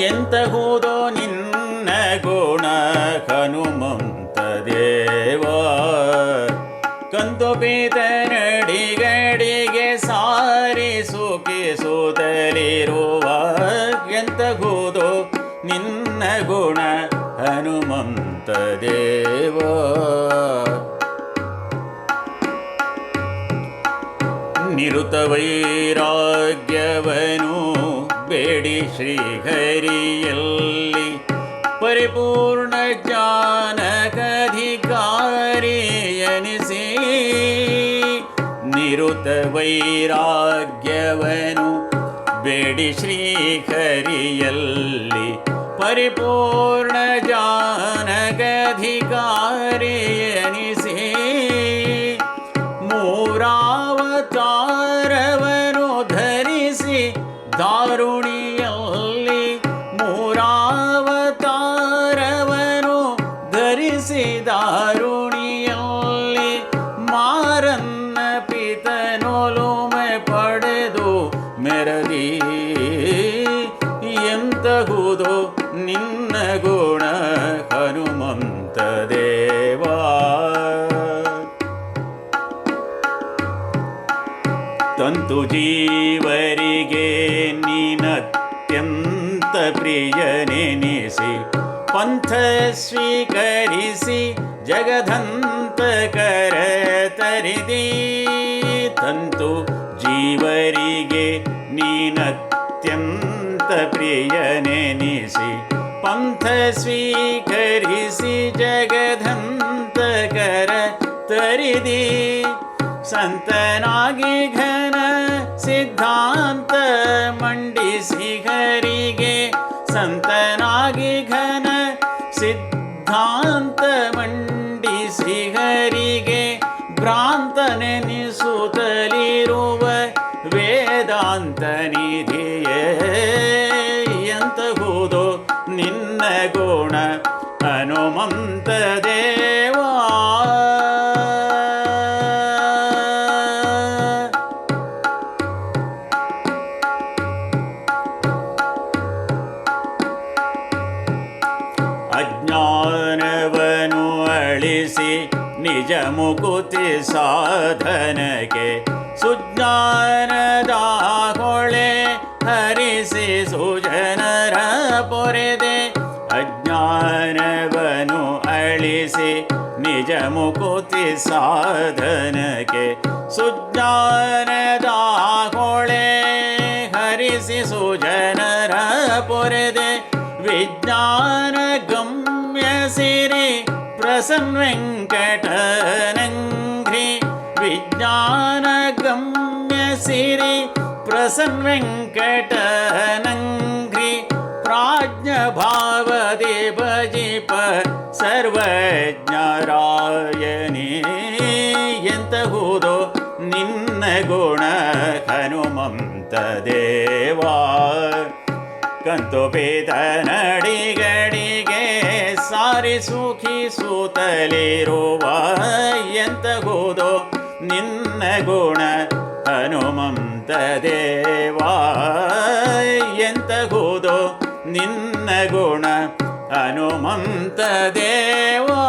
ಎಂತಹುದೋ ನಿನ್ನ ಗುಣ ಹನುಮಂತ ದೇವ ಕಂದು ಬೀದರಡಿಗಡಿಗೆ ಸಾರಿ ಸುಖಿಸುತ್ತಲಿರುವ ಎಂತಹುದೋ ನಿನ್ನ ಗುಣ ಹನುಮಂತ ದೇವ ನಿರುತ ವೈರಾಗ್ಯವನು ಬೇಡಿ ಶ್ರೀಹರಿಯಲ್ಲಿ. ಪರಿಪೂರ್ಣ ಜ್ಞಾನಕಧಿಕಾರಿ ಎನಿಸಿ ನಿರುತ ವೈರಾಗ್ಯವನು ಬೇಡಿ ಶ್ರೀಹರಿಯಲ್ಲಿ. ಪರಿಪೂರ್ಣ ಜಾನಗಧಿಕಾರಿ ದಾರುಣಿಯಲ್ಲಿ ಮೂರಾವತಾರವನು ಧರಿಸಿ ದಾರುಣಿಯಲ್ಲಿ ಮಾರನ್ನ ಪಿತನೊಲುಮೆ ಪಡೆದು ಮೆರದಿ. ಎಂತಹುದು ನಿನ್ನ ಗುಣ ಹನುಮಂತ ದೇವಾ ತಂತು ಜೀವರಿಗೆ ನೀನತ್ಯಂತ ಪ್ರಿಯನೆನಿಸಿ ಪಂಥ ಸ್ವೀಕರಿಸಿ ಜಗದಂತ ಕರ ತರಿದಿ ತಂತು ಜೀವರಿಗೆ ನೀನತ್ಯಂತ ಪ್ರಿಯನೆನಿಸಿ ಪಂಥ ಸ್ವೀಕರಿಸಿ ಜಗದಂತ ಕರ ತರಿದಿ ಸಂತನಾಗಿ ಘನ ಸಿದ್ಧಾಂತ ಮಂಡಿಸಿ ಹರಿಗೆ ಸಂತನಾಗಿ ಘನ ಸಿದ್ಧಾಂತ ಮಂಡಿಸಿ ಹರಿಗೆ ಭ್ರಾಂತ ನೆನಿಸುತ್ತಲಿರುವ ವೇದಾಂತ ನಿಧಿಯೇ ಎಂತಹುದು ನಿನ್ನ ಗುಣ ಹನುಮಂತ ಅಳಿಸಿ ನಿಜ ಮುಕುತಿ ಸಾಧನಕ್ಕೆ ಸುಜ್ಞಾನದ ಹೊಳೆ ಹರಿಸಿ ಸುಜನರ ಪೊರೆದೆ ಅಜ್ಞಾನವನು ಅಳಿಸಿ ನಿಜ ಮುಕುತಿ ಸಾಧನಕ್ಕೆ ಸುಜ್ಞಾನದ ಹೊಳೆ ಹರಿಸಿ ಸುಜನರ ಪೊರೆದೆ ವಿಜ್ಞಾನ ಗಮ್ಯ ಸಿರಿ ಪ್ರಸನ್ ವೆಂಕಟನಂಘ್ರಿ ವಿಜ್ಞಾನ ಗಮ್ಯ ಸಿರಿ ಪ್ರಸನ್ ವೆಂಕಟನಂಘ್ರಿ ಪ್ರಾಜ್ಞ ಭಾವದೆ ಭಜಿಪ ಸರ್ವಜ್ಞರಾಯನೇ ಎಂತಹುದೋ ನಿನ್ನ ಗುಣ ಹನುಮಂತ ದೇವಾ ಕಂತು ಪೇದ ನಡಿಗಡಿಗೆ ಸಾರಿ ಸುಖಿ ಸುಖಿಸುತ್ತಲಿರುವ ಎಂತಹುದೋ ನಿನ್ನ ಗುಣ ಹನುಮಂತ ದೇವಾ? ಎಂತಹುದೋ ನಿನ್ನ ಗುಣ ಹನುಮಂತ ದೇವಾ?